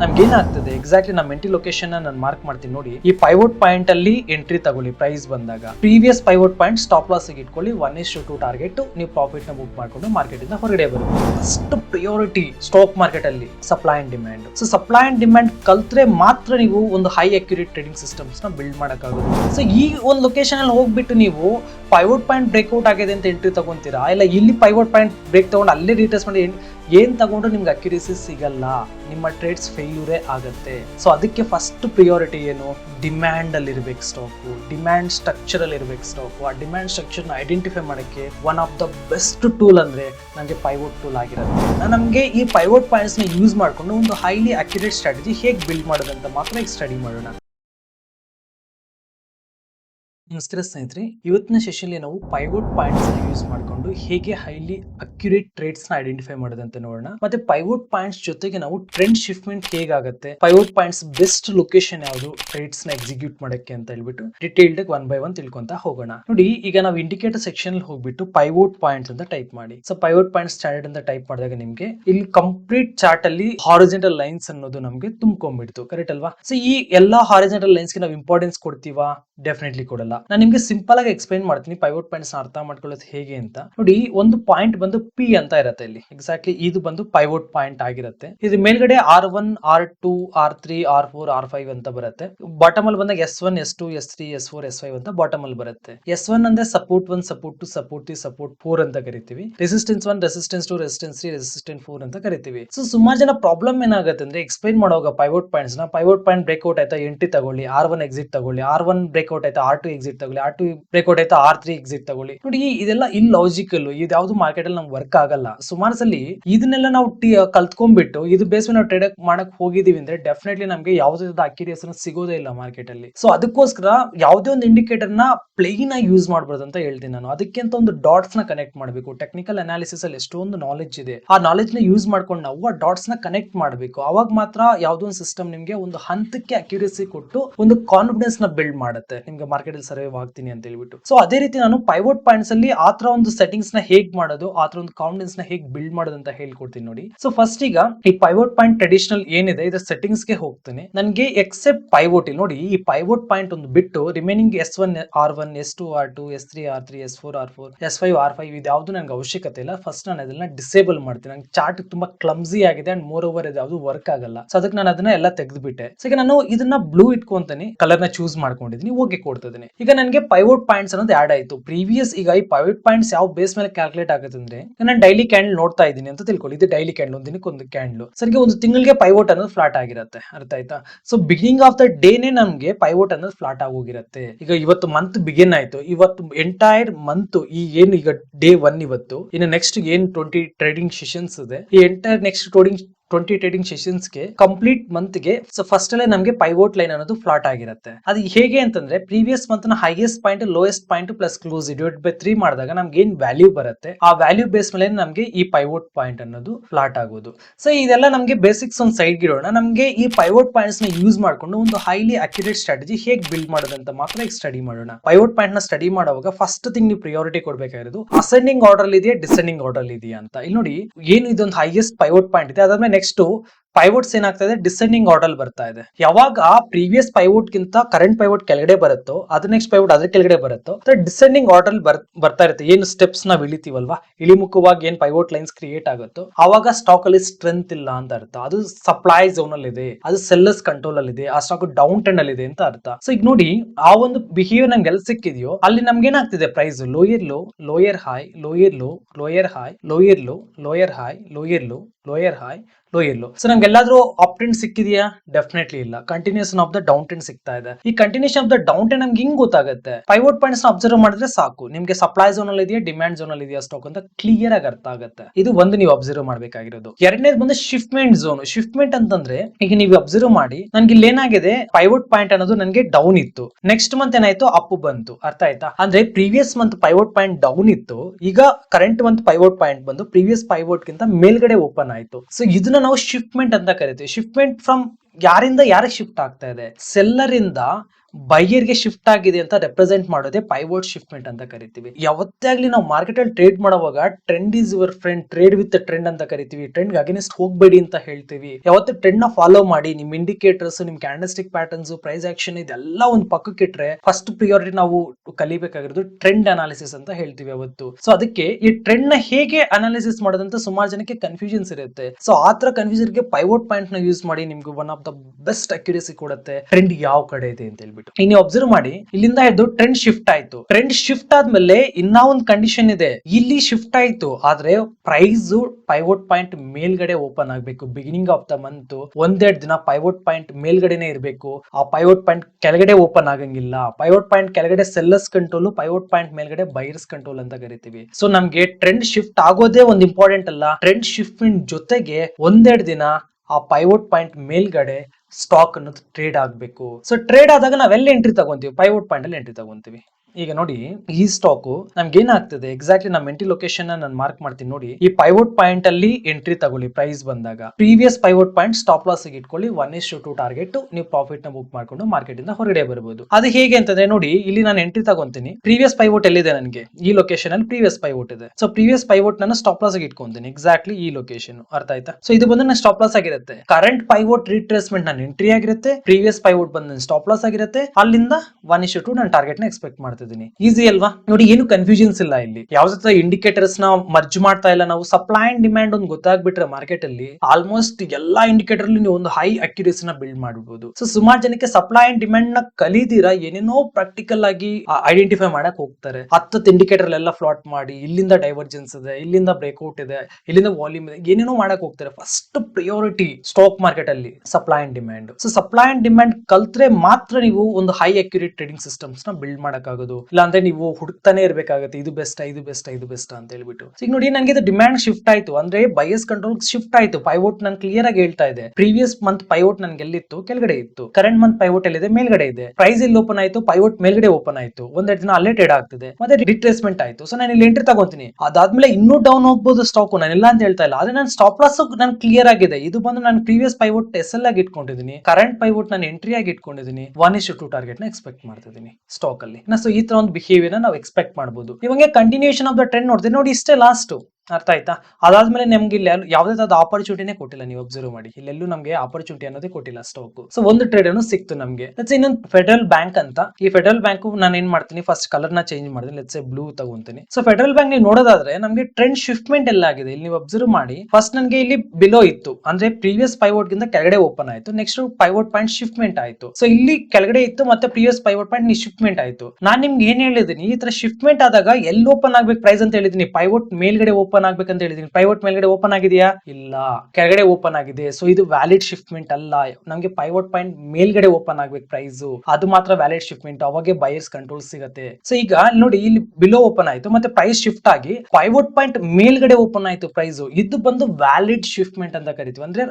ನಮ್ಗೆ ಏನಾಗ್ತದೆ? ಎಕ್ಸಾಕ್ಟ್ಲಿ ನಮ್ಮ ಎಂಟ್ರಿ ಲೊಕೇಶನ್ ನಾನು ಮಾರ್ಕ್ ಮಾಡ್ತೀನಿ ನೋಡಿ. ಈ ಪೈವೋಟ್ ಪಾಯಿಂಟ್ ಅಲ್ಲಿ ಎಂಟ್ರಿ ತಗೊಳ್ಳಿ ಪ್ರೈಸ್ ಬಂದಾಗ. Previous pivot point stop loss ಇಟ್ಕೊಳ್ಳಿ ಒನ್ ಇಸ್ ಟು ಟಾರ್ಗೆಟ್ ನೀವು ಪ್ರಾಫಿಟ್ನ ಬುಕ್ ಮಾಡ್ಕೊಂಡು ಮಾರ್ಕೆಟ್ ಇಂದ ಹೊರಗಡೆ ಬರುತ್ತೆ ಫಸ್ಟ್ ಪ್ರಿಯೋರಿಟಿ ಸ್ಟಾಕ್ ಮಾರ್ಕೆಟ್ ಅಲ್ಲಿ supply and demand so supply and demand ಕಲ್ತ್ರೆ ಮಾತ್ರ ನೀವು ಒಂದು ಹೈ ಅಕ್ಯುರೇಟ್ ಟ್ರೇಡಿಂಗ್ ಸಿಸ್ಟಮ್ಸ್ನ ಬಿಲ್ಡ್ ಮಾಡೋಕ್ಕಾಗುತ್ತೆ. ಸೊ ಈ ಒಂದು ಲೊಕೇಶನ್ ಅಲ್ಲಿ ಹೋಗ್ಬಿಟ್ಟು ನೀವು ಪೈವೋಟ್ ಪಾಯಿಂಟ್ ಬ್ರೇಕ್ಔಟ್ ಆಗಿದೆ ಅಂತ ಎಂಟ್ರಿ ತಗೊಂತೀರಾ? ಇಲ್ಲ, ಇಲ್ಲಿ ಪೈವೋಟ್ ಪಾಯಿಂಟ್ ಬ್ರೇಕ್ ತಗೊಂಡು ಅಲ್ಲೇ ರೀಟೇಸ್ ಮಾಡಿ ಏನ್ ತಗೊಂಡ್ರು ನಿಮ್ಗೆ ಅಕ್ಯುರೇಸಿ ಸಿಗಲ್ಲ. ನಿಮ್ಮ ಟ್ರೇಡ್ಸ್ ಫೇಲ್ಯೂರೇ ಆಗುತ್ತೆ. ಸೊ ಅದಕ್ಕೆ ಫಸ್ಟ್ ಪ್ರಿಯಾರಿಟಿ ಏನು? ಡಿಮ್ಯಾಂಡ್ ಅಲ್ಲಿ ಇರ್ಬೇಕು ಸ್ಟಾಕು ಡಿಮ್ಯಾಂಡ್ ಸ್ಟ್ರಕ್ಚರ್ ಅಲ್ಲಿ ಇರ್ಬೇಕು ಸ್ಟಾಕು ಆ ಡಿಮ್ಯಾಂಡ್ ಸ್ಟ್ರಕ್ಚರ್ನ ಐಡೆಂಟಿಫೈ ಮಾಡೋಕ್ಕೆ one of the best tool ಅಂದ್ರೆ ನನಗೆ ಪೈವೋಟ್ ಟೂಲ್ ಆಗಿರುತ್ತೆ. ನಮಗೆ ಈ ಪೈವೋಟ್ ಪಾಯಿಂಟ್ಸ್ನ ಯೂಸ್ ಮಾಡಿಕೊಂಡು ಒಂದು ಹೈಲಿ ಅಕ್ಯುರೇಟ್ ಸ್ಟ್ರಾಟಜಿ ಹೇಗೆ ಬಿಲ್ಡ್ ಮಾಡೋದಂತ ಮಾತ್ರ ಈಗ ಸ್ಟಡಿ ಮಾಡೋಣ. ನಮಸ್ಕಾರ ಸ್ನೇಹಿತರೆ ಇವತ್ತಿನ ಸೆಷನ್ಲಿ ನಾವು ಪೈವೋಟ್ ಪಾಯಿಂಟ್ಸ್ ಯೂಸ್ ಮಾಡಿಕೊಂಡು ಹೇಗೆ ಹೈಲಿ ಅಕ್ಯುರೇಟ್ ಟ್ರೇಡ್ಸ್ನ ಐಡೆಂಟಿಫೈ ಮಾಡೋದಂತ ನೋಡೋಣ. ಮತ್ತೆ ಪೈವೋಟ್ ಪಾಯಿಂಟ್ಸ್ ಜೊತೆಗೆ ನಾವು ಟ್ರೆಂಡ್ ಶಿಫ್ಟ್ಮೆಂಟ್ ಹೇಗಾಗುತ್ತೆ ಪೈವೋಟ್ ಪಾಯಿಂಟ್ಸ್ ಬೆಸ್ಟ್ ಲೊಕೇಶನ್ ಯಾವುದು ಟ್ರೇಡ್ಸ್ನ ಎಕ್ಸಿಕ್ಯೂಟ್ ಮಾಡಕ್ಕೆ ಅಂತ ಹೇಳ್ಬಿಟ್ಟು ಡಿಟೇಲ್ಡ್ ಒನ್ ಬೈ ಒನ್ ತಿಳ್ಕೊಂತ ಹೋಗೋಣ. ನೋಡಿ, ಈಗ ನಾವು ಇಂಡಿಕೇಟರ್ ಸೆಕ್ಷನ್ ಹೋಗ್ಬಿಟ್ಟು ಪೈವೋಟ್ ಪಾಯಿಂಟ್ಸ್ ಅಂತ ಟೈಪ್ ಮಾಡಿ. ಸೊ ಪೈವೋಟ್ ಪಾಯಿಂಟ್ ಸ್ಟ್ಯಾಂಡರ್ಡ್ ಅಂತ ಟೈಪ್ ಮಾಡಿದಾಗ ನಿಮ್ಗೆ ಇಲ್ಲಿ ಕಂಪ್ಲೀಟ್ ಚಾರ್ಟ್ ಅಲ್ಲಿ ಹಾರಿಜೆಂಟಲ್ ಲೈನ್ಸ್ ಅನ್ನೋದು ನಮಗೆ ತುಂಬ್ಕೊಂಡ್ಬಿಡ್ತು. ಕರೆಕ್ಟ್ ಅಲ್ವಾ? ಸೊ ಈ ಎಲ್ಲಾ ಹಾರಿಜೆಂಟಲ್ ಲೈನ್ಸ್ಗೆ ನಾವು ಇಂಪಾರ್ಟೆನ್ಸ್ ಕೊಡ್ತೀವಾ? ಡೆಫಿನೆಟ್ಲಿ ಕೊಡಲ್ಲ. ನಾನು ನಿಮ್ಗೆ ಸಿಂಪಲ್ ಆಗಿ ಎಕ್ಸ್ಪ್ಲೈನ್ ಮಾಡ್ತೀನಿ ಪೈವೋಟ್ ಪಾಯಿಂಟ್ಸ್ ಅರ್ಥ ಮಾಡ್ಕೊಳ್ಳೋದು ಹೇಗೆ ಅಂತ. ನೋಡಿ, ಒಂದು ಪಾಯಿಂಟ್ ಬಂದು ಪಿ ಅಂತ ಇರುತ್ತೆ ಇಲ್ಲಿ. ಎಕ್ಸಾಕ್ಟ್ಲಿ ಇದು ಬಂದು ಪೈವೋಟ್ ಪಾಯಿಂಟ್ ಆಗಿರುತ್ತೆ. ಇದು ಮೇಲ್ಗಡೆ R one R two R three R four R five ಅಂತ ಬರುತ್ತೆ. ಬಾಟಮ್ ಅಲ್ಲಿ ಬಂದಾಗ S one S two S three S four S five ಅಂತ ಬಾಟಮ್ ಅಲ್ಲಿ ಬರುತ್ತೆ. ಎಸ್ ಒನ್ ಅಂದ್ರೆ support one support two support three support four ಅಂತ ಕರಿತೀವಿ. Resistance one resistance two resistance three resistant four ಅಂತ ಕರಿತೀವಿ. ಸೊ ಸುಮಾರು ಜನ ಪ್ರಾಬ್ಲಮ್ ಏನಾಗುತ್ತೆ ಅಂದ್ರೆ ಎಕ್ಸ್ಪ್ಲೈನ್ ಮಾಡುವಾಗ ಪೈವೋಟ್ ಪಾಯಿಂಟ್ಸ್ನ ಪೈವೋಟ್ ಪಾಯಿಂಟ್ ಬ್ರೇಕ್ಔಟ್ ಆಯ್ತಾ, ಎಂಟ್ರಿ ತಗೊಳ್ಳಿ ಆರ್ ಒನ್ ಎಕ್ಸಿಟ್ ತಗೊಳ್ಳಿ ಆರ್ ಒನ್ ಬ್ರೇಕ್ಔಟ್ ಆಯ್ತಾ ಆರ್ ಟು ಎಕ್ಸಿಟ್ ತಗೊಳ್ಳಿ ಆರ್ ಟು ಬ್ರೇಕ್ಔಟ್ ಆಯ್ತಾ ಆರ್ ತ್ರೀ ಎಕ್ಸಿಟ್ ತಗೊಳ್ಳಿ. ನೋಡಿ, ಇದೆಲ್ಲ ಇನ್ ಲಾಜಿಕಲ್ ಇದು ಯಾವ್ದು ಮಾರ್ಕೆಟ್ ಅಲ್ಲಿ ನಮ್ಗೆ ವರ್ಕ್ ಆಗಲ್ಲ. ಸುಮಾರು ಸಲಿ ಇದನ್ನೆಲ್ಲ ನಾವು ಕಲ್ತ್ಕೊಂಡ್ಬಿಟ್ಟು, ಇದು ಬೇಸ್ ನಾವು ಟ್ರೇಡ್ ಮಾಡಕ್ ಹೋಗಿದೀವಿ ಅಂದ್ರೆ ಡೆಫಿನೆಟ್ಲಿ ನಮ್ಗೆ ಯಾವುದೇ ಅಕ್ಯುರಿಯಸ್ ಸಿಗೋದೇ ಇಲ್ಲ ಮಾರ್ಕೆಟ್ ಅಲ್ಲಿ. ಸೊ ಅದಕ್ಕೋಸ್ಕರ ಯಾವುದೇ ಒಂದು ಇಂಡಿಕೇಟರ್ನ ಪ್ಲೇನ್ ಆಗಿ ಯೂಸ್ ಮಾಡಬಾರ್ದು ಅಂತ ಹೇಳ್ತೀನಿ ನಾನು. ಅದಕ್ಕೆ ಅಂತ ಒಂದು ಡಾಟ್ಸ್ನ ಕನೆಕ್ಟ್ ಮಾಡಬೇಕು. ಟೆಕ್ನಿಕಲ್ ಅನಾಲಿಸಿಸ್ ಅಲ್ಲಿ ಎಷ್ಟೊಂದು ನಾಲೆಜ್ ಇದೆ. ಆ ನಾಲೆಜ್ನ ಯೂಸ್ ಮಾಡ್ಕೊಂಡು ನಾವು ಆ ಡಾಟ್ಸ್ನ ಕನೆಕ್ಟ್ ಮಾಡಬೇಕು. ಅವಾಗ ಮಾತ್ರ ಯಾವುದೋ ಒಂದು ಸಿಸ್ಟಮ್ ನಿಮ್ಗೆ ಒಂದು ಹಂತಕ್ಕೆ ಅಕ್ಯುರೇಸಿ ಕೊಟ್ಟು ಒಂದು ಕಾನ್ಫಿಡೆನ್ಸ್ನ ಬಿಲ್ಡ್ ಮಾಡುತ್ತೆ. ನಿಮ್ಗೆ ಮಾರ್ಕೆಟ್ ಅಲ್ಲಿ ಸರ್ವೈವ್ ಆಗ್ತೀನಿ ಅಂತ ಹೇಳ್ಬಿಟ್ಟು. ಸೊ ಅದೇ ರೀತಿ ನಾನು ಪೈವೋಟ್ ಪಾಯಿಂಟ್ಸ್ ಅಲ್ಲಿ ಆತರ ತರ ಒಂದು ಸೆಟ್ಟಿಂಗ್ಸ್ನ ಹೇಗ್ ಮಾಡೋದು ಆತರ ತರ ಒಂದು ಕಾನ್ಫಿಡೆನ್ಸ್ನ ಹೇಗ್ ಬಿಲ್ಡ್ ಮಾಡೋದು ಅಂತ ಹೇಳ್ಕೊಡ್ತೀನಿ ನೋಡಿ. ಸೊ ಫಸ್ಟ್ ಈಗ ಈ ಪೈವೋಟ್ ಪಾಯಿಂಟ್ ಟ್ರೆಡಿಷನಲ್ ಏನಿದೆ ಇದರ ಸೆಟ್ಟಿಂಗ್ಸ್ಗೆ ಹೋಗ್ತೇನೆ. ನನಗೆ ಎಕ್ಸೆಪ್ಟ್ ಪೈವೋಟ್ ಇಲ್ಲಿ ನೋಡಿ, ಈ ಪೈವೋಟ್ ಪಾಯಿಂಟ್ ಒಂದು ಬಿಟ್ಟು remaining S one R one S two R two S three R three S four R four S five R five ಇದ್ಯಾವುದು ನನಗೆ ಅವಶ್ಯಕತೆ ಇಲ್ಲ. ಫಸ್ಟ್ ನಾನು ಅದನ್ನ ಡಿಸೇಬಲ್ ಮಾಡ್ತೀನಿ. ನಂಗೆ ಚಾರ್ಟ್ ತುಂಬಾ ಕ್ಲಮ್ಸಿ ಆಗಿದೆ ಅಂಡ್ ಮೋರ್ ಓವರ್ ಇದು ಯಾವುದು ವರ್ಕ್ ಆಗಲ್ಲ. ಸೊ ಅದಕ್ಕೆ ನಾನು ಅದನ್ನ ಎಲ್ಲ ತೆಗೆದುಬಿಟ್ಟೆ. ಸೊ ಈಗ ನಾನು ಇದನ್ನ ಬ್ಲೂ ಇಟ್ಕೊಂತೀನಿ ಕಲರ್ನ ಚೂಸ್ ಮಾಡ್ಕೊಂಡಿದ್ದೀನಿ. ಓಕೆ ಕೊಡ್ತಿದ್ದೀನಿ. ಈಗ ನನಗೆ ಪೈವೋಟ್ ಪಾಯಿಂಟ್ಸ್ ಅನ್ನೋದು ಆಡ್ ಆಯಿತು. ಪ್ರೀವಿಯಸ್ ಈಗ ಈ ಪೈವೋಟ್ ಪಾಯಿಂಟ್ಸ್ ಯಾವ ಬೇಸ್ ಮೇಲೆ ಕ್ಯಾಲ್ಕುಲೇಟ್ ಆಗುತ್ತೆ ಅಂದ್ರೆ ನಾನು ಡೈಲಿ ಕ್ಯಾಂಡಲ್ ನೋಡ್ತಾ ಇದ್ದೀನಿ ಅಂತ ತಿಳ್ಕೊಳ್ಳಿ. ಇದು ಡೈಲಿ ಕ್ಯಾಂಡಲ್ ಒಂದು ದಿನಕ್ಕೆ ಒಂದು ಕ್ಯಾಂಡಲ್ ಸರಿಗೆ ಒಂದು ತಿಂಗಳಿಗೆ ಪೈವೋಟ್ ಅನ್ನೋದು ಫ್ಲಾಟ್ ಆಗಿರುತ್ತೆ. ಅರ್ಥ ಆಯ್ತಾ? ಸೊ ಬಿಗಿನಿಂಗ್ ಆಫ್ ದ ಡೇನೆ ನಮಗೆ ಪೈವೋಟ್ ಅನ್ನೋದು ಫ್ಲಾಟ್ ಆಗೋಗಿರುತ್ತೆ. ಈಗ ಇವತ್ತು ಮಂತ್ ಬಿಗಿನ್ ಆಯ್ತು. ಇವತ್ತು ಎಂಟೈರ್ ಮಂತ್ ಈ ಏನು ಈಗ ಡೇ ಒನ್ ಇವತ್ತು. ಇನ್ನು ನೆಕ್ಸ್ಟ್ ಏನ್ ಟ್ವೆಂಟಿ ಟ್ರೇಡಿಂಗ್ ಸೆಷನ್ಸ್ ಇದೆ. ಈ entire next trading twenty trading ಸೆಷನ್ಸ್ಗೆ complete ಮಂತ್ಗೆ ಸೊ ಫಸ್ಟ್ ಅಲ್ಲೇ ನಮಗೆ ಪೈವೋಟ್ ಲೈನ್ ಅನ್ನೋದು ಫ್ಲಾಟ್ ಆಗಿರುತ್ತೆ. ಅದು ಹೇಗೆ ಅಂತಂದ್ರೆ previous ಮಂತ್ನ highest point lowest point plus close divide by three ಮಾಡಿದಾಗ ನಮ್ಗೆ ಏನ್ ವ್ಯಾಲ್ಯೂ ಬರುತ್ತೆ? ಆ ವ್ಯಾಲ್ಯೂ ಬೇಸ್ ಮೇಲೆ ನಮಗೆ ಈ ಪೈವೋಟ್ ಪಾಯಿಂಟ್ ಅನ್ನೋದು ಫ್ಲಾಟ್ ಆಗೋದು. ಸೊ ಇದೆಲ್ಲ ನಮಗೆ ಬೇಸಿಕ್ಸ್ ಒಂದು ಸೈಡ್ ಇಡೋಣ. ನಮಗೆ ಈ ಪೈವೋಟ್ ಪಾಯಿಂಟ್ಸ್ನ ಯೂಸ್ ಮಾಡ್ಕೊಂಡು ಒಂದು ಹೈಲಿ ಅಕ್ಯುರೇಟ್ ಸ್ಟ್ರಾಟಜಿ ಹೇಗೆ ಬಿಲ್ಡ್ ಮಾಡೋದಂತ ಮಾತ್ರ ಈಗ ಸ್ಟಡಿ ಮಾಡೋಣ. ಪೈವೋಟ್ ಪಾಯಿಂಟ್ನ ಸ್ಟಡಿ ಮಾಡುವಾಗ ಫಸ್ಟ್ ಥಿಂಗ್ ನೀವು ಪ್ರಿಯಾರಿಟಿ ಕೊಡಬೇಕಾಗಿರೋದು ಅಸೆಂಡಿಂಗ್ ಆರ್ಡರ್ ಇದೆಯಾ ಡಿಸೆಂಡಿಂಗ್ ಆರ್ಡರ್ ಇದೆಯಾ ಅಂತ. ಇಲ್ಲಿ ನೋಡಿ, ಏನು ಇದೊಂದು ಹೈಯೆಸ್ಟ್ ಪೈವೋಟ್ ಪಾಯಿಂಟ್ ಇದೆ, ಅದಾದ್ಮೇಲೆ ನೆಕ್ಸ್ಟ್ ಪೈವೋಟ್ಸ್ ಏನಾಗ್ತಾ ಇದೆ ಡಿಸೆಂಡಿಂಗ್ ಆರ್ಡರ್ ಬರ್ತಾ ಇದೆ. ಯಾವಾಗ ಆ ಪ್ರೀವಿಯಸ್ ಪೈವೋಟ್ ಗಿಂತ ಕರೆಂಟ್ ಪೈವೋಟ್ ಕೆಳಗಡೆ ಬರುತ್ತೋ, ಅದ್ ನೆಕ್ಸ್ಟ್ ಪೈವೋಟ್ ಅದ್ರ ಕೆಳಗಡೆ ಬರುತ್ತೋ ಡಿಸೆಂಡಿಂಗ್ ಆರ್ಡರ್ ಬರ್ತಾ ಇರುತ್ತೆ. ಏನು ಸ್ಟೆಪ್ಸ್ ನಾವ್ ಇಳಿತೀವಲ್ವಾ? ಇಳಿಮುಖವಾಗಿ ಏನ್ ಪೈವೋಟ್ ಲೈನ್ಸ್ ಕ್ರಿಯೇಟ್ ಆಗುತ್ತೋ ಅವಾಗ ಸ್ಟಾಕ್ ಅಲ್ಲಿ ಸ್ಟ್ರೆಂತ್ ಇಲ್ಲ ಅಂತ ಅರ್ಥ. ಅದು ಸಪ್ಲೈ ಝೋನ್ ಅಲ್ಲಿ ಇದೆ, ಅದು ಸೆಲ್ಲರ್ಸ್ ಕಂಟ್ರೋಲ್ ಅಲ್ಲಿ ಇದೆ, ಆ ಸ್ಟಾಕ್ ಡೌನ್ ಟ್ರೆಂಡ್ ಅಲ್ಲಿ ಇದೆ ಅಂತ ಅರ್ಥ. ಸೊ ಈಗ ನೋಡಿ, ಆ ಒಂದು ಬಿಹೇವಿಯರ್ ನಮ್ಗೆ ಎಲ್ಲಿ ಸಿಕ್ಕಿದೆಯೋ, ಅಲ್ಲಿ ನಮ್ಗೆ ಏನಾಗ್ತಿದೆ? Price lower low lower high lower low lower high lower low lower high lower low lower high lower low so ನಮ್ಗೆಲ್ಲಾದ್ರೂ up trend ಸಿಕ್ಕಿದೆಯಾ? ಡೆಫಿನೆಟ್ಲಿ ಇಲ್ಲ. Continuation of the down trend ಸಿಗ್ತಾ ಇದೆ. ಈ continuation of the down trend ನಮ್ಗೆ ಹಿಂಗ್ ಗೊತ್ತಾಗುತ್ತೆ. Pivot points observe ಮಾಡಿದ್ರೆ ಸಾಕು. ನಿಮ್ಗೆ ಸಪ್ಲೈ ಝೋನ್ ಅಲ್ಲಿ ಇದೆಯಾ ಡಿಮ್ಯಾಂಡ್ ಝೋನ್ ಅಲ್ಲಿ ಇದೆಯಾ ಸ್ಟಾಕ್ ಅಂತ ಕ್ಲಿಯರ್ ಆಗಿ ಅರ್ಥ ಆಗುತ್ತೆ. ಇದು ಒಂದು ನೀವು ಅಬ್ಸರ್ವ್ ಮಾಡಬೇಕಾಗಿರೋದು. ಎರಡನೇದು ಬಂದು ಶಿಫ್ಟ್ಮೆಂಟ್ ಝೋನ್ ಶಿಫ್ಟ್ಮೆಂಟ್ ಅಂತಂದ್ರೆ, ಈಗ ನೀವು ಅಬ್ಸರ್ವ್ ಮಾಡಿ, ನನ್ಗೆ ಇಲ್ಲಿ ಏನಾಗಿದೆ? ಪೈವೋಟ್ ಪಾಯಿಂಟ್ ಅನ್ನೋದು ನನಗೆ ಡೌನ್ ಇತ್ತು. ನೆಕ್ಸ್ಟ್ ಮಂತ್ ಏನಾಯ್ತು? ಅಪ್ ಬಂತು. ಅರ್ಥ ಆಯ್ತಾ? ಅಂದ್ರೆ previous month pivot point down ಇತ್ತು. ಈಗ ಕರೆಂಟ್ ಮಂತ್ ಪೈವೋಟ್ ಪಾಯಿಂಟ್ ಬಂದು ಪ್ರೀವಿಯಸ್ ಪೈವೋಟ್ ಗಿಂತ ಮೇಲ್ಗಡೆ ಓಪನ್ ಆಯ್ತು. ಸೊ ಇದನ್ನ ನಾವು ಶಿಫ್ಟ್ಮೆಂಟ್ ಅಂತ ಕರಿತೀವಿ. ಶಿಫ್ಟ್ಮೆಂಟ್ ಫ್ರಮ್ ಯಾರಿಂದ ಯಾರಿಗೆ ಶಿಫ್ಟ್ ಆಗ್ತಾ ಇದೆ? ಸೆಲ್ಲರ್ ಇಂದ ಬೈಯರ್ಗೆ ಶಿಫ್ಟ್ ಆಗಿದೆ ಅಂತ ರೆಪ್ರೆಸೆಂಟ್ ಮಾಡೋದೇ ಪೈವೋಟ್ ಶಿಫ್ಟ್ಮೆಂಟ್ ಅಂತ ಕರಿತೀವಿ. ಯಾವತ್ತೇ ಆಗ್ಲಿ ನಾವು ಮಾರ್ಕೆಟ್ ಅಲ್ಲಿ ಟ್ರೇಡ್ ಮಾಡುವಾಗ trend is your friend trade with trend ಅಂತ ಕರಿತೀವಿ. ಟ್ರೆಂಡ್ ಅಗೇನೆಸ್ಟ್ ಹೋಗ್ಬೇಡಿ ಅಂತ ಹೇಳ್ತೀವಿ. ಯಾವತ್ತೇ ಟ್ರೆಂಡ್ನ ಫಾಲೋ ಮಾಡಿ, ನಿಮ್ ಇಂಡಿಕೇಟರ್ಸ್ ನಿಮ್ ಕ್ಯಾಂಡಲ್ಸ್ಟಿಕ್ ಪ್ಯಾಟರ್ನ್ಸ್ ಪ್ರೈಸ್ ಆಕ್ಷನ್ ಇದೆಲ್ಲ ಒಂದು ಪಕ್ಕಕ್ಕೆ ಇಟ್ರೆ ಫಸ್ಟ್ ಪ್ರಿಯಾರಿಟಿ ನಾವು ಕಲಿಬೇಕಾಗಿರೋದು ಟ್ರೆಂಡ್ ಅನಾಲಿಸಿಸ್ ಅಂತ ಹೇಳ್ತೀವಿ ಅವತ್ತು ಸೊ ಅದಕ್ಕೆ ಈ ಟ್ರೆಂಡ್ನ ಹೇಗೆ ಅನಾಲಿಸಿಸ್ ಮಾಡೋದಂತ ಸುಮಾರು ಜನಕ್ಕೆ ಕನ್ಫ್ಯೂಷನ್ಸ್ ಇರುತ್ತೆ. ಸೊ ಆ ತರ ಕನ್ಫ್ಯೂಷನ್ಗೆ ಪೈವೋಟ್ ಪಾಯಿಂಟ್ನ ಯೂಸ್ ಮಾಡಿ ನಿಮ್ಗೆ one of the best accuracy ಕೊಡುತ್ತೆ. ಟ್ರೆಂಡ್ ಯಾವ ಕಡೆ ಇದೆ ಅಂತ ಹೇಳ್ಬಿಟ್ಟು ಇನ್ನು ಅಬ್ಸರ್ವ್ ಮಾಡಿ, ಇಲ್ಲಿಂದ ಇದು ಟ್ರೆಂಡ್ ಶಿಫ್ಟ್ ಆಯ್ತು. ಟ್ರೆಂಡ್ ಶಿಫ್ಟ್ ಆದ್ಮೇಲೆ ಇನ್ನ ಒಂದು ಕಂಡೀಷನ್ ಇದೆ. ಇಲ್ಲಿ ಶಿಫ್ಟ್ ಆಯ್ತು, ಆದ್ರೆ ಪ್ರೈಸ್ ಪೈವೋಟ್ ಪಾಯಿಂಟ್ ಮೇಲ್ಗಡೆ ಓಪನ್ ಆಗ್ಬೇಕು. ಬಿಗಿನಿಂಗ್ ಆಫ್ ದ ಮಂತ್ ಒಂದೆರಡು ದಿನ ಪೈವೋಟ್ ಪಾಯಿಂಟ್ ಮೇಲ್ಗಡೆನೆ ಇರಬೇಕು. ಆ ಪೈವೋಟ್ ಪಾಯಿಂಟ್ ಕೆಳಗಡೆ ಓಪನ್ ಆಗಂಗಿಲ್ಲ. ಪೈವೋಟ್ ಪಾಯಿಂಟ್ ಕೆಳಗಡೆ ಸೆಲ್ಲರ್ಸ್ ಕಂಟ್ರೋಲ್ ಪೈವೋಟ್ ಪಾಯಿಂಟ್ ಮೇಲ್ಗಡೆ ಬೈರ್ಸ್ ಕಂಟ್ರೋಲ್ ಅಂತ ಕರಿತೀವಿ. ಸೊ ನಮ್ಗೆ ಟ್ರೆಂಡ್ ಶಿಫ್ಟ್ ಆಗೋದೇ ಒಂದು ಇಂಪಾರ್ಟೆಂಟ್ ಅಲ್ಲ. ಟ್ರೆಂಡ್ ಶಿಫ್ಟ್ ಜೊತೆಗೆ ಒಂದೆರಡು ದಿನ ಆ ಪೈವೋಟ್ ಪಾಯಿಂಟ್ ಮೇಲ್ಗಡೆ ಸ್ಟಾಕ್ ಅನ್ನೋದು ಟ್ರೇಡ್ ಆಗಬೇಕು. ಸೊ ಟ್ರೇಡ್ ಆದಾಗ ನಾವೆಲ್ಲ ಎಂಟ್ರಿ ತಗೊಂತೀವಿ? ಪೈವೋಟ್ ಪಾಯಿಂಟ್ ಅಲ್ಲಿ ಎಂಟ್ರಿ ತಗೊಂತೀವಿ. ಈಗ ನೋಡಿ, ಈ ಸ್ಟಾಕ್ ನಮ್ಗೆ ಏನಾಗ್ತದೆ ಎಕ್ಸಾಕ್ಟ್ಲಿ ನಮ್ಮ ಎಂಟ್ರಿ ಲೊಕೇಶನ್ ನಾನು ಮಾರ್ಕ್ ಮಾಡ್ತೀನಿ ನೋಡಿ. ಈ ಪೈವೋಟ್ ಪಾಯಿಂಟ್ ಅಲ್ಲಿ ಎಂಟ್ರಿ ತಗೊಳ್ಳಿ ಪ್ರೈಸ್ ಬಂದಾಗ. Previous pivot point stop loss ಇಟ್ಕೊಳ್ಳಿ ಒನ್ ಇಸ್ ಟು ಟಾರ್ಗೆಟ್ ನೀವು ಪ್ರಾಫಿಟ್ನ ಬುಕ್ ಮಾಡ್ಕೊಂಡು ಮಾರ್ಕೆಟ್ ಇಂದ ಹೊರಗಡೆ ಬರಬಹುದು ಅದು ಹೇಗೆ ಅಂತಂದ್ರೆ ನೋಡಿ, ಇಲ್ಲಿ ನಾನು ಎಂಟ್ರಿ ತಗೊಂತೀನಿ. ಪ್ರೀವಿಯಸ್ ಪೈವೋಟ್ ಎಲ್ಲಿದೆ ನನಗೆ? ಈ ಲೊಕೇಶನ್ ಅಲ್ಲಿ ಪ್ರೀವಿಯಸ್ ಪೈವೋಟ್ ಇದೆ. ಸೊ ಪ್ರೀವಿಯಸ್ ಪೈವೋಟ್ ನಾನು ಸ್ಟಾಪ್ ಲಾಸ್ ಇಟ್ಕೊಂತೀನಿ. ಎಕ್ಸಾಕ್ಟ್ಲಿ ಈ ಲೊಕೇಶನ್ ಅರ್ಥ ಆಯ್ತಾ? ಸೊ ಇದು ಬಂದು ನನ್ನ ಸ್ಟಾಪ್ ಲಾಸ್ ಆಗಿರುತ್ತೆ. ಕರೆಂಟ್ ಪೈವೋಟ್ ರಿಟ್ರೇಸ್ಮೆಂಟ್ ನಾನು ಎಂಟ್ರಿ ಆಗಿರುತ್ತೆ. ಪ್ರೀವಿಯಸ್ ಪೈವೋಟ್ ಬಂದ ಸ್ಟಾಪ್ ಲಾಸ್ ಆಗಿರುತ್ತೆ. ಅಲ್ಲಿಂದ ಒನ್ ಇಸ್ ಟು ನಾನು ಟಾರ್ಗೆಟ್ನ ಎಕ್ಸ್ಪೆಕ್ಟ್ ಮಾಡ್ತಿದ್ದೀನಿ ಈಸಿ ಅಲ್ವಾ? ನೋಡಿ, ಏನು ಕನ್ಫ್ಯೂಷನ್ಸ್ ಇಲ್ಲ ಇಲ್ಲಿ. ಯಾವ್ದು ಇಂಡಿಕೇಟರ್ಸ್ನ ಮರ್ಜ್ ಮಾಡ್ತಾ ಇಲ್ಲ ನಾವು ಸಪ್ಲೈ ಅಂಡ್ ಡಿಮ್ಯಾಂಡ್ ಒಂದು ಗೊತ್ತಾಗ್ಬಿಟ್ರೆ ಮಾರ್ಕೆಟ್ ಅಲ್ಲಿ ಆಲ್ಮೋಸ್ಟ್ ಎಲ್ಲಾ ಇಂಡಿಕೇಟರ್ ನೀವು ಒಂದು ಹೈ ಅಕ್ಯುರೇಸಿ ನ ಬಿಲ್ಡ್ ಮಾಡಬಹುದು ಸೊ ಸುಮಾರು ಜನಕ್ಕೆ ಸಪ್ಲೈ ಅಂಡ್ ಡಿಮ್ಯಾಂಡ್ನ ಕಲಿದಿರಾ ಏನೇನೋ ಪ್ರಾಕ್ಟಿಕಲ್ ಆಗಿ ಐಡೆಂಟಿಫೈ ಮಾಡಕ್ ಹೋಗ್ತಾರೆ. ಹತ್ತತ್ತು ಇಂಡಿಕೇಟರ್ ಎಲ್ಲ ಫ್ಲಾಟ್ ಮಾಡಿ, ಇಲ್ಲಿಂದ ಡೈವರ್ಜೆನ್ಸ್ ಇದೆ, ಇಲ್ಲಿಂದ ಬ್ರೇಕ್ಔಟ್ ಇದೆ, ಇಲ್ಲಿಂದ ವಾಲ್ಯೂಮ್ ಇದೆ, ಏನೇನೋ ಮಾಡಕ್ ಹೋಗ್ತಾರೆ. ಫಸ್ಟ್ ಪ್ರಿಯಾರಿಟಿ ಸ್ಟಾಕ್ ಮಾರ್ಕೆಟ್ ಅಲ್ಲಿ supply and demand so supply and demand ಕಲ್ತ್ರೆ ಮಾತ್ರ ನೀವು ಒಂದು ಹೈ ಅಕ್ಯುರೇಟ್ ಟ್ರೇಡಿಂಗ್ ಸಿಸ್ಟಮ್ಸ್ನ ಬಿಲ್ಡ್ ಮಾಡಕ್ಕಾಗೋದು. ಇಲ್ಲ ಅಂದ್ರೆ ನೀವು ಹುಡುಕ್ತಾನೆ ಇರ್ಬೇಕಾಗುತ್ತೆ, ಇದು ಬೆಸ್ಟ್ ಇದು ಬೆಸ್ಟ್ ಇದು ಬೆಸ್ಟ್ ಅಂತ ಹೇಳ್ಬಿಟ್ಟು. ಈಗ ನೋಡಿ ನನಗೆ ಇದು ಡಿಮ್ಯಾಂಡ್ ಶಿಫ್ಟ್ ಆಯ್ತು. ಅಂದ್ರೆ ಬಯಸ್ ಕಂಟ್ರೋಲ್ ಶಿಫ್ಟ್ ಆಯ್ತು. ಪೈವೋಟ್ ನಾನು ಕ್ಲಿಯರ್ ಆಗಿ ಹೇಳ್ತಾ ಇದೆ ಪ್ರೀವಿಯಸ್ ಮಂತ್ ಪೈವೋಟ್ ನನ್ಗೆ ಎಲ್ಲಿತ್ತು? ಕೆಳಗಡೆ ಇತ್ತು. ಕರೆಂಟ್ ಮಂತ್ ಪೈವೋಟ್ ಎಲ್ಲಿದೆ? ಮೇಲ್ಗಡೆ ಇದೆ. ಪ್ರೈಸ್ ಇಲ್ಲಿ ಓಪನ್ ಆಯ್ತು? ಪೈವೋಟ್ ಮೇಲ್ಗಡೆ ಓಪನ್ ಆಯ್ತು. ಒಂದೆರಡು ದಿನ ಅಲ್ಲೇ ಟ್ರೇಡ್ ಆಗ್ತದೆ. ಮತ್ತೆ ರಿಟ್ರೇಸ್ಮೆಂಟ್ ಆಯ್ತು. ಸೊ ನಾನು ಇಲ್ಲಿ ಎಂಟ್ರಿ ತಗೊಂತೀನಿ. ಅದಾದ್ಮೇಲೆ ಇನ್ನೂ ಡೌನ್ ಹೋಗ್ಬೋದು ಸ್ಟಾಕ್ ನಾನು ಇಲ್ಲ ಅಂತ ಹೇಳ್ತಾ ಇಲ್ಲ. ಆದ್ರೆ ನಾನು ಸ್ಟಾಪ್ ಲಾಸ್ ನಾನು ಕ್ಲಿಯರ್ ಆಗಿದೆ. ಇದು ಬಂದು ನಾನು ಪ್ರೀವಿಯಸ್ ಪೈವೋಟ್ ಎಸ್ ಎಲ್ ಆಗಿ ಇಟ್ಕೊಂಡಿದ್ದೀನಿ. ಕರೆಂಟ್ ಪೈವೋಟ್ ನಾನು ಎಂಟ್ರಿ ಆಗಿ ಇಟ್ಕೊಂಡಿದ್ದೀನಿ. ಒನ್ ಇಸ್ ಟು ಟಾರ್ಗೆಟ್ನ ಎಕ್ಸ್ಪೆಕ್ಟ್ ಮಾಡ್ತಿದ್ದೀನಿ. ಸ್ಟಾಕ್ ಅಲ್ಲಿ. ಸೊ ಈ ತರ ಒಂದು ಬಿಹೇವಿಯರ್ ನಾವು ಎಕ್ಸ್ಪೆಕ್ಟ್ ಮಾಡಬಹುದು ಇವಾಗ ಕಂಟಿನ್ಯೂಷನ್ ಆಫ್ ದ ಟ್ರೆಂಡ್ ನೋಡ್ತೀವಿ ನೋಡಿ ಇಷ್ಟೇ ಲಾಸ್ಟ್ ಅರ್ಥ ಆಯ್ತಾ? ಅದಾದ್ಮೇಲೆ ನಮ್ಗೆ ಇಲ್ಲಿ ಯಾವುದೇ ತರದ ಆಪರ್ಚುನಿಟಿನೇ ಕೊಟ್ಟಿಲ್ಲ ನೀವು ಅಬ್ಸರ್ವ್ ಮಾಡಿ. ಇಲ್ಲೆಲ್ಲೂ ನಮ್ಗೆ ಆಪರ್ಚುನಿಟಿ ಅನ್ನೋದೇ ಕೊಟ್ಟಿಲ್ಲ ಸ್ಟಾಕ್ ಸೊ ಒಂದು ಟ್ರೇಡ್ ಅನ್ನು ಸಿಕ್ತು ನಮ್ಗೆ. ಲೆಟ್ಸ್ ಇನ್ನೊಂದು ಫೆಡರಲ್ ಬ್ಯಾಂಕ್ ಅಂತ. ಈ ಫೆಡರಲ್ ಬ್ಯಾಂಕ್ ನಾನು ಏನ್ ಮಾಡ್ತೀನಿ? ಫಸ್ಟ್ ಕಲರ್ನ ಚೇಂಜ್ ಮಾಡ್ತೀನಿ. ಲೆಟ್ಸ್ ಬ್ಲೂ ತಗೊಂತೀನಿ. ಸೊ ಫೆಡರಲ್ ಬ್ಯಾಂಕ್ ನೀವು ನೋಡೋದಾದ್ರೆ ನಮ್ಗೆ ಟ್ರೆಂಡ್ ಶಿಫ್ಟ್ಮೆಂಟ್ ಎಲ್ಲ ಆಗಿದೆ. ಇಲ್ಲಿ ನೀವು ಅಬ್ಸರ್ವ್ ಮಾಡಿ. ಫಸ್ಟ್ ನನಗೆ ಇಲ್ಲಿ ಬಿಲೋ ಇತ್ತು. ಅಂದ್ರೆ ಪ್ರೀವಿಯಸ್ ಪೈವೋಟ್ ಗಿಂತ ಕೆಳಗಡೆ ಓಪನ್ ಆಯ್ತು. ನೆಕ್ಸ್ಟ್ ಪೈವೋಟ್ ಪಾಯಿಂಟ್ ಶಿಫ್ಟ್ಮೆಂಟ್ ಆಯ್ತು. ಸೊ ಇಲ್ಲಿ ಕೆಳಗಡೆ ಇತ್ತು ಮತ್ತೆ ಪ್ರೀವಿಯಸ್ ಪೈವೋಟ್ ಪಾಯಿಂಟ್ ಶಿಫ್ಟ್ಮೆಂಟ್ ಆಯ್ತು. ನಾನು ನಿಮ್ಗೆ ಏನ್ ಹೇಳಿದೀನಿ? ಈ ತರ ಶಿಫ್ಟ್ಮೆಂಟ್ ಆದಾಗ ಎಲ್ಲಿ ಓಪನ್ ಆಗ್ಬೇಕು ಪ್ರೈಸ್ ಅಂತ ಹೇಳಿದೀನಿ. ಪೈವೋಟ್ ಮೇಲ್ಗಡೆ ಓಪನ್ ಆಗ್ಬೇಕಂತ ಹೇಳಿದೀನಿ. ಪೈವೋಟ್ ಮೇಲ್ಗಡೆ ಓಪನ್ ಆಗಿದೆಯಾ? ಇಲ್ಲ. ಕೆಳಗಡೆ ಓಪನ್ ಆಗಿದೆ. ಸೊ ಇದು ವ್ಯಾಲಿಡ್ ಶಿಫ್ಟ್ಮೆಂಟ್ ಅಲ್ಲ. ನಮ್ಗೆ ಪೈವೋಟ್ ಪಾಯಿಂಟ್ ಮೇಲ್ಗಡೆ ಓಪನ್ ಆಗ್ಬೇಕು ಪ್ರೈಸ್ ಅದು ಮಾತ್ರ ವ್ಯಾಲಿಡ್ ಶಿಫ್ಟ್ಮೆಂಟ್ ಅವಾಗೆ ಬಯರ್ಸ್ ಕಂಟ್ರೋಲ್ ಸಿಗುತ್ತೆ. ಸೊ ಈಗ ನೋಡಿ ಇಲ್ಲಿ ಬಿಲೋ ಓಪನ್ ಆಯ್ತು. ಮತ್ತೆ ಪ್ರೈಸ್ ಶಿಫ್ಟ್ ಆಗಿ ಪೈವೋಟ್ ಪಾಯಿಂಟ್ ಮೇಲ್ಗಡೆ ಓಪನ್ ಆಯ್ತು ಪ್ರೈಸ್ ಇದು ಬಂದು ವ್ಯಾಲಿಡ್ ಶಿಫ್ಟ್ಮೆಂಟ್ ಅಂತ ಕರಿತೀವಿ. ಅಂದ್ರೆ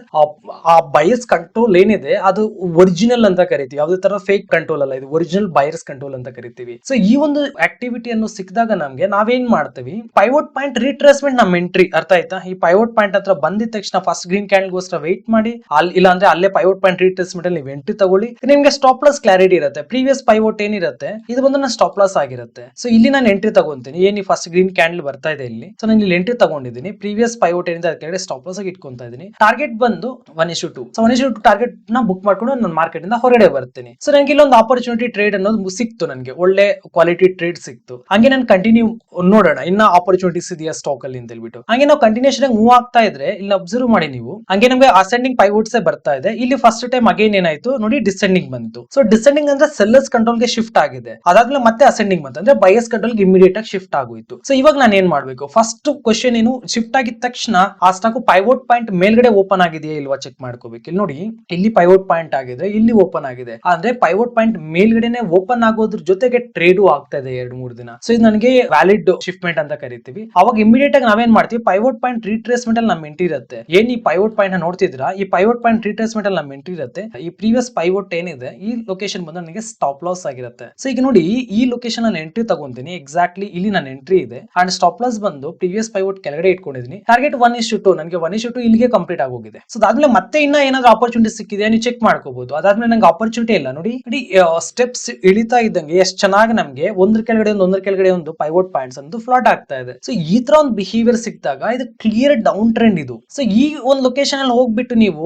ಆ- ಬೈಯರ್ಸ್ ಕಂಟ್ರೋಲ್ ಏನಿದೆ ಅದು ಒರಿಜಿನಲ್ ಅಂತ ಕರಿತೀವಿ. ಯಾವುದೇ ತರ ಫೇಕ್ ಕಂಟ್ರೋಲ್ ಅಲ್ಲ ಇದು ಒರಿಜಿನಲ್ ಬಯರ್ಸ್ ಕಂಟ್ರೋಲ್ ಅಂತ ಕರಿತೀವಿ. ಸೊ ಈ ಒಂದು ಆಕ್ಟಿವಿಟಿ ಅನ್ನು ಸಿಕ್ಕಿದಾಗ ನಮ್ಗೆ ನಾವೇನ್ ಮಾಡ್ತೀವಿ? ಪೈವೋಟ್ ಪಾಯಿಂಟ್ ರಿಟ್ರೇಸ್ಮೆಂಟ್ ನಮ್ಮ ಎಂಟ್ರಿ ಅರ್ಥ ಆಯ್ತಾ? ಈ ಪೈವೋಟ್ ಪಾಯಿಂಟ್ ಹತ್ರ ಬಂದಿದ ತಕ್ಷಣ ಫಸ್ಟ್ ಗ್ರೀನ್ ಕ್ಯಾಂಡಲ್ಗೋಸ್ಕರ ವೇಟ್ ಮಾಡಿ. ಅಲ್ಲಿ ಇಲ್ಲ ಅಂದ್ರೆ ಅಲ್ಲೇ ಪೈವೋಟ್ ಪಾಯಿಂಟ್ ರಿಟ್ರೇಸ್ಮೆಂಟ್ ಅಲ್ಲಿ ನೀವು ಎಂಟ್ರಿ ತಗೊಳ್ಳಿ. ನಿಮ್ಗೆ ಸ್ಟಾಪ್ ಲಾಸ್ ಕ್ಲಾರಿಟಿ ಇರುತ್ತೆ. ಪ್ರೀವಿಯಸ್ ಪೈವೋಟ್ ಏನಿರುತ್ತೆ? ಇದು ಬಂದು ನನ್ನ ಸ್ಟಾಪ್ ಲಾಸ್ ಆಗಿರುತ್ತೆ. ಸೊ ಇಲ್ಲಿ ನಾನು ಎಂಟ್ರಿ ತಗೊಂತೀನಿ. ಏನಿ ಫಸ್ಟ್ ಗ್ರೀನ್ ಕ್ಯಾಂಡಲ್ ಬರ್ತಾ ಇದೆ ಇಲ್ಲಿ? ಸೊ ನಾನು ಇಲ್ಲಿ ಎಂಟ್ರಿ ತಗೊಂಡಿದ್ದೀನಿ. ಪ್ರೀವಿಯಸ್ ಪೈವೋಟ್ ಏನಿದೆ ಅದಕ್ಕೆ ಸ್ಟಾಪ್ ಲಾಸ್ ಆಗಿ ಇಟ್ಕೊಂತಾ ಇದ್ದೀನಿ. ಟಾರ್ಗೆಟ್ ಬಂದು one is two so one is two ಟಾರ್ಗೆಟ್ನ book ಮಾಡ್ಕೊಂಡು ನಾನು ಮಾರ್ಕೆಟ್ ಇಂದ ಹೊರಗಡೆ ಬರ್ತೀನಿ. ಸೊ ನನಗೆ ಇಲ್ಲೊಂದು ಆಪರ್ಚುನಿಟಿ ಟ್ರೇಡ್ ಅನ್ನೋದು ಸಿಕ್ತು ನನಗೆ ಒಳ್ಳೆ ಕ್ವಾಲಿಟಿ ಟ್ರೇಡ್ ಸಿಕ್ತು. ಹಂಗೆ ನಾನು ಕಂಟಿನ್ಯೂ ನೋಡೋಣ. ಇನ್ನ ಆಪರ್ಚುನಿಟೀಸ್ ಇದೆಯಾ ಸ್ಟಾಕ್ ಅಲ್ಲಿ ಅಂತ ಹೇಳ್ಬಿಟ್ಟು. ಹಂಗೆ ನಾವು ಕಂಟಿನ್ಯೂಷನ್ ಆಗಿ ಮೂವ್ ಆಗ್ತಾ ಇದ್ರೆ ಇಲ್ಲಿ ಅಬ್ಸರ್ವ್ ಮಾಡಿ ನೀವು. ಹಂಗೆ ನಮಗೆ ಅಸೆಂಡಿಂಗ್ ಪೈವುಡ್ಸ್ ಬರ್ತಾ ಇದೆ. ಇಲ್ಲಿ ಫಸ್ಟ್ ಟೈಮ್ ಅಗೇನ್ ಏನಾಯ್ತು? ನೋಡಿ ಡಿಸೆಂಡಿಂಗ್ ಬಂತು. ಸೊ ಡಿಸೆಂಡಿಂಗ್ ಅಂದ್ರೆ ಸೆಲ್ಲರ್ಸ್ ಕಂಟ್ರೋಲ್ಗೆ ಶಿಫ್ಟ್ ಆಗಿದೆ. ಅದಾದ್ಮೇಲೆ ಮತ್ತೆ ಅಸೆಂಡಿಂಗ್ ಬಂತು. ಅಂದ್ರೆ ಬಯಸ್ ಕಂಟ್ರೋಲ್ ಇಮಿಡಿಯೇಟ್ ಆಗಿ ಶಿಫ್ಟ್ ಆಗೋಯ್ತು. ಸೊ ಇವಾಗ ನಾನು ಏನ್ ಮಾಡ್ಬೇಕು? ಫಸ್ಟ್ ಕ್ವಶನ್ ಏನು? ಶಿಫ್ಟ್ ಆಗಿದ ತಕ್ಷಣ ಆ ಸ್ಟಾಕ್ ಪೈವೋಟ್ ಪಾಯಿಂಟ್ ಮೇಲ್ಗಡೆ ಓಪನ್ ಆಗಿದೆಯಾ ಇಲ್ವಾ ಚೆಕ್ ಮಾಡ್ಕೋಬೇಕು. ಇಲ್ಲಿ ನೋಡಿ, ಇಲ್ಲಿ ಪೈವೋಟ್ ಪಾಯಿಂಟ್ ಆಗಿದೆ, ಇಲ್ಲಿ ಓಪನ್ ಆಗಿದೆ. ಅಂದ್ರೆ ಪೈವೋಟ್ ಪಾಯಿಂಟ್ ಮೇಲ್ಗಡೆನೆ ಓಪನ್ ಆಗೋದ್ರ ಜೊತೆಗೆ ಟ್ರೇಡು ಆಗ್ತಾ ಇದೆ ಎರಡು ಮೂರು ದಿನ. ಸೊ ಇದು ನನಗೆ ವ್ಯಾಲಿಡ್ ಶಿಫ್ಟ್ಮೆಂಟ್ ಅಂತ ಕರಿತೀವಿ. ಅವಾಗ ಇಮಿಡಿಯೇಟ್ ಆಗಿ ನಾವೇನ್ ಮಾಡ್ತೀವಿ? ಪೈವೋಟ್ ಪಾಯಿಂಟ್ ರೀಟ್ರೇಸ್ಮೆಂಟ್ ಅಲ್ಲಿ ನಮ್ಮ ಎಂಟ್ರಿ ಇರುತ್ತೆ ಏನ್ ಈ ಪೈವೋಟ್ ಪಾಯಿಂಟ್ ನೋಡ್ತಿದ್ರ ಈ ಪೈವೋಟ್ ಪಾಯಿಂಟ್ ರೀಟ್ರೇಸ್ಮೆಂಟ್ ಅಲ್ಲಿ ನಮ್ಮ ಎಂಟ್ರಿ ಇರುತ್ತೆ ಈ ಪ್ರೀವಿಯಸ್ ಪೈವೋಟ್ ಏನಿದೆ, ಈ ಲೊಕೇಶನ್ ಬಂದು ನನಗೆ ಸ್ಟಾಪ್ ಲಾಸ್ ಆಗಿರುತ್ತೆ. ಸೊ ಈಗ ನೋಡಿ, ಈ ಲೊಕೇಶನ್ ನಾನು ಎಂಟ್ರಿ ತಗೊಂತೀನಿ ಎಕ್ಸಾಕ್ಟ್ಲಿ ಇಲ್ಲಿ ನನ್ನ ಎಂಟ್ರಿ ಇದೆ ಅಂಡ್ ಸ್ಟಾಪ್ ಲಾಸ್ ಬಂದು ಪ್ರೀವಿಯಸ್ ಪೈವೋಟ್ ಕೆಳಗಡೆ ಇಟ್ಕೊಂಡಿದ್ದೀನಿ ಟಾರ್ಗೆಟ್ ಒನ್ ಇಸ್ ಟು ನನಗೆ ಒನ್ ಇಸ್ ಟು ಇಲ್ಲಿಗೆ ಕಂಪ್ಲೀಟ್ ಆಗೋಗಿದೆ. ಸೊ ಅದಾದ್ಮೇಲೆ ಮತ್ತೆ ಇನ್ನ ಏನಾದ್ರು ಆಪರ್ಚುನಿಟಿ ಸಿಕ್ಕಿದೆ ನೀವು ಚೆಕ್ ಮಾಡ್ಕೋಬಹುದು ಅದಾದ್ಮೇಲೆ ನಂಗೆ ಆಪರ್ಚುನಿಟಿ ಇಲ್ಲ. ನೋಡಿ ನೋಡಿ ಸ್ಟೆಪ್ಸ್ ಇಳಿತಾ ಇದ್ದಂಗೆ ಎಷ್ಟು ಚೆನ್ನಾಗಿ ನಮಗೆ ಒಂದ್ರ ಕೆಳಗಡೆ ಒಂದು, ಒಂದ್ರ ಕೆಳಗಡೆ ಒಂದು ಪೈವೋಟ್ ಪಾಯಿಂಟ್ಸ್ ಅಂತ ಫ್ಲಾಟ್ ಆಗ್ತಾ ಇದೆ. ಸೊ ಈ ತರ ಒಂದು ಬಿಹೇವಿಯರ್ ಸಿಕ್ಕಿದಾಗ ಇದು ಕ್ಲಿಯರ್ ಡೌನ್ ಟ್ರೆಂಡ್ ಇದು. ಸೊ ಈ ಒಂದು ಲೊಕೇಶನ್ ಅಲ್ಲಿ ಹೋಗ್ಬಿಟ್ಟು ನೀವು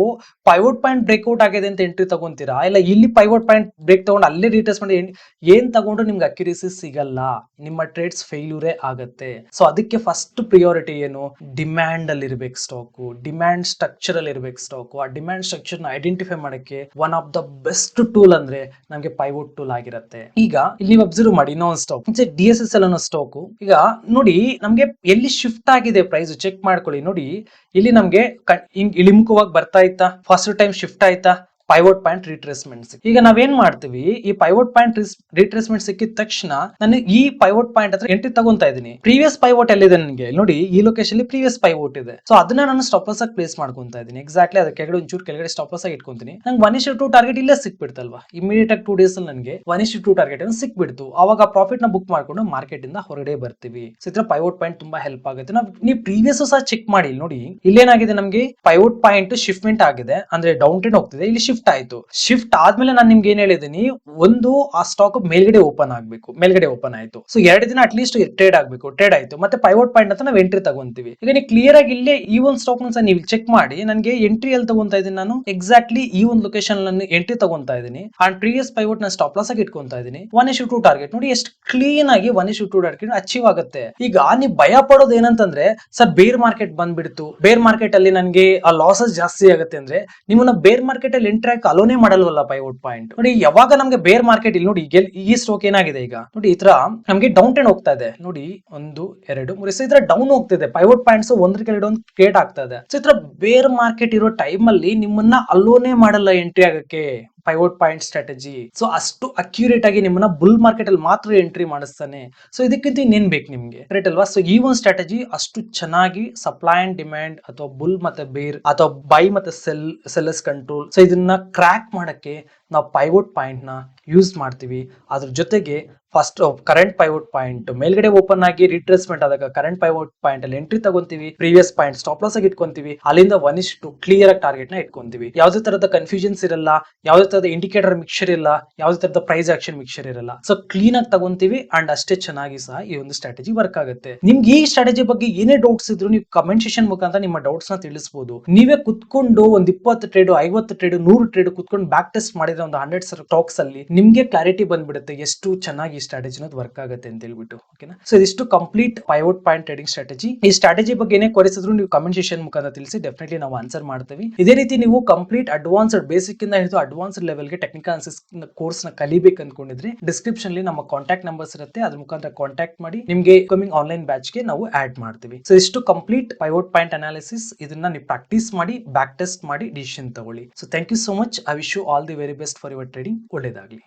ಪೈವೋಟ್ ಪಾಯಿಂಟ್ ಬ್ರೇಕ್ಔಟ್ ಆಗಿದೆ ಅಂತ ಎಂಟ್ರಿ ತಗೊಂತೀರಾ? ಇಲ್ಲ ಇಲ್ಲಿ ಪೈವೋಟ್ ಪಾಯಿಂಟ್ ಬ್ರೇಕ್ ತಗೊಂಡು ಅಲ್ಲೇ ರೀಟೇಸ್ ಮಾಡಿ ಏನ್ ತಗೊಂಡ್ರು ನಿಮ್ಗೆ ಅಕ್ಯುರೇಸಿ ಸಿಗಲ್ಲ. ನಿಮ್ಮ ಟ್ರೇಡ್ಸ್ ಫೇಲ್ಯೂರೇ ಆಗತ್ತೆ. ಸೊ ಅದಕ್ಕೆ ಫಸ್ಟ್ ಪ್ರಿಯಾರಿಟಿ ಏನು? ಡಿಮ್ಯಾಂಡ್ ಅಲ್ಲಿ ಇರ್ಬೇಕು ಸ್ಟಾಕು ಡಿಮ್ಯಾಂಡ್ ಸ್ಟ್ರಕ್ಚರ್ ಅಲ್ಲಿ ಇರ್ಬೇಕು ಸ್ಟಾಕು ಆ ಡಿಮ್ಯಾಂಡ್ ಸ್ಟ್ರಕ್ಚರ್ನ ಐಡೆಂಟಿಫೈ ಮಾಡಕ್ಕೆ one of the best tool ಅಂದ್ರೆ ನಮಗೆ ಪೈವೋಟ್ ಟೂಲ್ ಆಗಿರುತ್ತೆ. ಈಗ ಇಲ್ಲಿ ಅಬ್ಸರ್ವ್ ಮಾಡಿ ಇನ್ನೊಂದು stock D S S L ಅನ್ನೋ ಸ್ಟಾಕ್ ಈಗ ನೋಡಿ, ನಮ್ಗೆ ಎಲ್ಲಿ ಶಿಫ್ಟ್ ಆಗಿದೆ ಪ್ರೈಸ್ ಚೆಕ್ ಮಾಡ್ಕೊಳ್ಳಿ. ನೋಡಿ, ಇಲ್ಲಿ ನಮಗೆ ಹಿಂಗ್ ಇಳಿಮುಖವಾಗಿ ಬರ್ತಾ ಇತ್ತಾ? ಫಸ್ಟ್ ಟೈಮ್ ಶಿಫ್ಟ್ ಆಯ್ತಾ? ಪೈವೋಟ್ ಪಾಯಿಂಟ್ ರಿಟ್ರೇಸ್ಮೆಂಟ್ ಈಗ ನಾವೇನ್ ಮಾಡ್ತೀವಿ, ಈ ಪೈವೋಟ್ ಪಾಯಿಂಟ್ ರಿಟ್ರೇಸ್ಮೆಂಟ್ ಸಿಕ್ಕಿದ ತಕ್ಷಣ ನಾನು ಈ ಪೈವೋಟ್ ಪಾಯಿಂಟ್ ಹತ್ರ ಎಂಟ್ರಿ ತಗೊಂತ ಇದೀನಿ ಪ್ರೀವಿಯಸ್ ಪೈವೋಟ್ ಎಲ್ಲಿದೆ ನನಗೆ? ನೋಡಿ, ಈ ಲೊಕೇಶನ್ ಅಲ್ಲಿ ಪ್ರೀವಿಯಸ್ ಪೈವೋಟ್ ಇದೆ. ಸೊ ಅದನ್ನ ನಾನು ಸ್ಟಾಪಸ್ ಆಗಿ ಪ್ಲೇಸ್ ಮಾಡ್ಕೊಂತ ಇದೀನಿ ಎಕ್ಸಾಕ್ಟ್ಲಿ ಅದಕ್ಕೆ ಕೆಳಗಡೆ ಒಂಚೂರು ಕೆಳಗಡೆ ಸ್ಟಾಪಸ್ ಆಗಿ ಇಟ್ಕೊಂತೀನಿ. ನಂಗೆ ಒನ್ ಇಷ್ಟು ಟೂ ಟಾರ್ಗೆಟ್ ಇಲ್ಲೇ ಸಿಕ್ಬಿಡ್ತಲ್ವಾ? ಇಮಿಡಿಯೇಟ್ ಆಗಿ ಟೂ ಡೇಸ್ ಅಲ್ಲಿ ನನಗೆ ಒನ್ ಇಷ್ಟು ಟೂ ಟಾರ್ಗೆಟ್ ಅನ್ನು ಸಿಕ್ಬಿಡ್ತು. ಅವಾಗ ಪ್ರಾಫಿಟ್ನ ಬುಕ್ ಮಾಡ್ಕೊಂಡು ಮಾರ್ಕೆಟ್ ಇಂದ ಹೊರಗಡೆ ಬರ್ತೀವಿ. ಸೊ ಇದ್ರ ಪೈವೋಟ್ ಪಾಯಿಂಟ್ ತುಂಬಾ ಹೆಲ್ಪ್ ಆಗುತ್ತೆ. ನಾವು, ನೀವು ಪ್ರೀವಿಯಸ್ ಸಹ ಚೆಕ್ ಮಾಡಿ. ನೋಡಿ, ಇಲ್ಲೇನಾಗಿದೆ ನಮಗೆ? ಪೈವೋಟ್ ಪಾಯಿಂಟ್ ಶಿಫ್ಟ್ಮೆಂಟ್ ಆಗಿದೆ. ಅಂದ್ರೆ ಡೌನ್ ಟ್ರೆಂಡ್ ಹೋಗ್ತಿದೆ. ಇಲ್ಲಿ ಶಿಫ್ಟ್ ಆಯ್ತು ಶಿಫ್ಟ್ ಆದ್ಮೇಲೆ ನಾನು ನಿಮ್ಗೆ ಏನ್ ಹೇಳಿದೀನಿ ಒಂದು ಆ ಸ್ಟಾಕ್ ಮೇಲ್ಗಡೆ ಓಪನ್ ಆಗ್ಬೇಕು, ಮೇಲ್ಗಡೆ ಓಪನ್ ಆಯ್ತು. ಸೊ ಎರಡು ದಿನ ಅಟ್ ಲೀಸ್ಟ್ ಟ್ರೇಡ್ ಆಗ್ಬೇಕು ಟ್ರೇಡ್ ಆಯ್ತು. ಮತ್ತೆ ಪೈವೋಟ್ ಪಾಯಿಂಟ್ ಅಂತ ನಾವು ಎಂಟ್ರಿ ತಗೊಂತೀವಿ. ಈಗ ನೀವು ಕ್ಲಿಯರ್ ಆಗಿ ಇಲ್ಲೇ ಈ ಒಂದು ಸ್ಟಾಕ್ ಸಹ ನೀವು ಚೆಕ್ ಮಾಡಿ, ನನಗೆ ಎಂಟ್ರಿ ಎಲ್ಲಿ ತಗೊಂತ ಇದೀನಿ ನಾನು? ಎಕ್ಸಾಕ್ಟ್ಲಿ ಈ ಒಂದು ಲೊಕೇಶನ್ ಎಂಟ್ರಿ ತಗೊಂತಾ ಇದೀನಿ ಅಂಡ್ ಪ್ರೀವಿಯಸ್ ಪೈವೋಟ್ ನಾನು ಸ್ಟಾಪ್ ಲಾಸ್ ಆಗಿ ಇಟ್ಕೊಂತಾ ಇದೀನಿ ಒನ್ ಇಶ್ಯೂ ಟು ಟಾರ್ಗೆಟ್ ನೋಡಿ, ಎಷ್ಟು ಕ್ಲೀನ್ ಆಗಿ one is to target achieve ಆಗುತ್ತೆ. ಈಗ ನೀವು ಭಯ ಪಡೋದು ಏನಂತಂದ್ರೆ, ಸರ್ ಬೇರ್ ಮಾರ್ಕೆಟ್ ಬಂದ್ಬಿಡ್ತು. ಬೇರ್ ಮಾರ್ಕೆಟ್ ಅಲ್ಲಿ ನನಗೆ ಆ ಲಾಸಸ್ ಜಾಸ್ತಿ ಆಗುತ್ತೆ ಅಂದ್ರೆ, ನಿಮ್ಮನ್ನ ಬೇರ್ ಮಾರ್ಕೆಟ್ ಅಲ್ಲಿ ಎಂಟ್ರಾಕ್ ಅಲೋನೇ ಮಾಡಲ್ವಲ್ಲ ಪೈವೋಟ್ ಪಾಯಿಂಟ್ ನೋಡಿ, ಯಾವಾಗ ನಮ್ಗೆ ಬೇರ್ ಮಾರ್ಕೆಟ್ ಇಲ್ಲಿ ನೋಡಿ ಈ ಸ್ಟೋಕ್ ಏನಾಗಿದೆ ಈಗ? ನೋಡಿ, ಈ ತರ ನಮ್ಗೆ ಡೌನ್ ಟ್ರೆಂಡ್ ಹೋಗ್ತಾ ಇದೆ. ನೋಡಿ, ಒಂದು, ಎರಡು, ಮೂರು ಈ ತರ ಡೌನ್ ಹೋಗ್ತಿದೆ. ಪೈವೋಟ್ ಪಾಯಿಂಟ್ಸ್ ಒಂದ್ರ ಕೆಳಗಡೆ ಒಂದು ಕ್ರಿಯೇಟ್ ಆಗ್ತಾ ಇದೆ. ಸೊ ಈ ತರ ಬೇರ್ ಮಾರ್ಕೆಟ್ ಇರೋ ಟೈಮ್ ಅಲ್ಲಿ ನಿಮ್ಮನ್ನ ಅಲೋನೇ ಮಾಡಲ್ಲ ಎಂಟ್ರಿ ಆಗಕ್ಕೆ. ಪೈವೋಟ್ ಪಾಯಿಂಟ್ ಸ್ಟ್ರಾಟಜಿ ಸೊ ಅಷ್ಟು ಅಕ್ಯುರೇಟ್ ಆಗಿ ನಿಮ್ಮನ್ನ ಬುಲ್ ಮಾರ್ಕೆಟ್ ಅಲ್ಲಿ ಮಾತ್ರ ಎಂಟ್ರಿ ಮಾಡಿಸ್ತಾನೆ. ಸೊ ಇದಕ್ಕಿಂತ ಇನ್ನೇನ್ ಬೇಕು ನಿಮ್ಗೆ? ರೈಟ್ ಅಲ್ವಾ? ಸೊ ಈ ಒಂದು ಸ್ಟ್ರಾಟಜಿ ಅಷ್ಟು ಚೆನ್ನಾಗಿ ಸಪ್ಲೈ ಅಂಡ್ ಡಿಮ್ಯಾಂಡ್ ಅಥವಾ ಬುಲ್ ಮತ್ತೆ ಬೇರ್ ಅಥವಾ ಬೈ ಮತ್ತೆ ಸೆಲ್ ಸೆಲ್ಲಸ್ ಕಂಟ್ರೋಲ್ ಸೊ ಇದನ್ನ ಕ್ರ್ಯಾಕ್ ಮಾಡಕ್ಕೆ ನಾವು ಪೈವೋಟ್ ಪಾಯಿಂಟ್ನ ಯೂಸ್ ಮಾಡ್ತೀವಿ. ಅದ್ರ ಜೊತೆಗೆ ಫಸ್ಟ್ ಕರೆಂಟ್ ಪೈವೋಟ್ ಪಾಯಿಂಟ್ ಮೇಲ್ಗಡೆ ಓಪನ್ ಆಗಿ ರಿಟ್ರೆಸ್ಮೆಂಟ್ ಆದಾಗ ಕರೆಂಟ್ ಪೈವೋಟ್ ಪಾಯಿಂಟ್ ಅಲ್ಲಿ ಎಂಟ್ರಿ ತಗೊಂತೀವಿ. ಪ್ರೀವಿಯಸ್ ಪಾಯಿಂಟ್ ಸ್ಟಾಪ್ ಲಾಸ್ ಆಗಿ ಇಟ್ಕೊಂತೀವಿ. ಅಲ್ಲಿಂದ ಒನ್ ಇಷ್ಟು ಕ್ಲಿಯರ್ ಆಗಿ ಟಾರ್ಗೆಟ್ನ ಇಟ್ಕೊಂತೀವಿ. ಯಾವುದೇ ತರದ ಕನ್ಫ್ಯೂಷನ್ಸ್ ಇರಲ್ಲ, ಯಾವುದೇ ತರದ ಇಂಡಿಕೇಟರ್ ಮಿಕ್ಸರ್ ಇಲ್ಲ ಯಾವುದೇ ತರದ ಪ್ರೈಸ್ ಆಕ್ಷನ್ ಮಿಕ್ಸರ್ ಇರಲ್ಲ. ಸೊ ಕ್ಲೀನ್ ಆಗಿ ತಗೊಂತೀವಿ ಅಂಡ್ ಅಷ್ಟೇ ಚೆನ್ನಾಗಿ ಸಹ ಈ ಒಂದು ಸ್ಟ್ರಾಟಜಿ ವರ್ಕ್ ಆಗುತ್ತೆ. ನಿಮ್ಗೆ ಈ ಸ್ಟ್ರಾಟಜಿ ಬಗ್ಗೆ ಏನೇ ಡೌಟ್ಸ್ ಇದ್ರು ನೀವು ಕಮೆಂಟ್ ಸೆಷನ್ ಮುಖಾಂತರ ನಿಮ್ಮ ಡೌಟ್ಸ್ನ ತಿಳಿಸಬಹುದು ನೀವೇ ಕುತ್ಕೊಂಡು ಒಂದ್ ಇಪ್ಪತ್ತು ಟ್ರೇಡ್ ಐವತ್ತು ಟ್ರೇಡ್ ನೂರು ಟ್ರೇಡ್ ಕುತ್ಕೊಂಡು ಬ್ಯಾಕ್ ಟೆಸ್ಟ್ ಮಾಡಿದ್ರೆ ಒಂದು ಹಂಡ್ರೆಡ್ ಸ್ಟಾಕ್ಸ್ ಅಲ್ಲಿ ನಿಮ್ಗೆ ಕ್ಲಾರಿಟಿ ಬಂದ್ಬಿಡುತ್ತೆ ಎಷ್ಟು ಚೆನ್ನಾಗಿ ಈ ಸ್ಟ್ರಾಟಜಿ ಅನ್ನೋದು ವರ್ಕ್ ಆಗುತ್ತೆ ಅಂತ ಹೇಳ್ಬಿಟ್ಟು ಓಕೆನಾ ಸೊ ಇದಿಷ್ಟು complete pivot point trading strategy ಈ ಸ್ಟ್ರಾಟಜಿ ಬಗ್ಗೆ ಏನೇ ಕೊರೆಸಿದ್ರು ನೀವು ಕಮೆಂಟ್ ಸೆಷನ್ ಮುಖಾಂತರ ತಿಳಿಸಿ ಡೆಫಿನೆಟ್ಲಿ ನಾವು ಆನ್ಸರ್ ಮಾಡ್ತೀವಿ. ಇದೇ ರೀತಿ ನೀವು ಕಂಪ್ಲೀಟ್ ಅಡ್ವಾನ್ಸ್ಡ್ ಬೇಸಿಕ್ ಇಂದ ಹಿಡಿದು ಅಡ್ವಾನ್ಸ್ಡ್ ಲೆವೆಲ್ಗೆ ಟೆಕ್ನಿಕಲ್ ಅನಾಲಿಸಿಸ್ ಕೋರ್ಸ್ನ ಕಲಿಬೇಕು ಅನ್ಕೊಂಡಿದ್ರೆ ಡಿಸ್ಕ್ರಿಪ್ಷನ್ ನಮ್ಮ ಕಾಂಟ್ಯಾಕ್ಟ್ ನಂಬರ್ಸ್ ಇರುತ್ತೆ, ಅದ್ರ ಮುಖಾಂತರ ಕಾಂಟ್ಯಾಕ್ಟ್ ಮಾಡಿ, ನಿಮಗೆ ಕಮಿಂಗ್ ಆನ್ಲೈನ್ ಬ್ಯಾಚ್ಗೆ ನಾವು ಆಡ್ ಮಾಡ್ತೀವಿ. ಸೊ ಇಷ್ಟು ಕಂಪ್ಲೀಟ್ ಪೈವೋಟ್ ಪಾಯಿಂಟ್ ಅನಾಲಿಸಿಸ್ ಇದನ್ನ ನೀವು ಪ್ರಾಕ್ಟೀಸ್ ಮಾಡಿ ಬ್ಯಾಕ್ ಟೆಸ್ಟ್ ಮಾಡಿ ಡಿಸಿಷನ್ ತಗೊಳ್ಳಿ. So thank you so much I wish you all the very best for your trading ಒಳ್ಳೇದಾಗ್ಲಿ.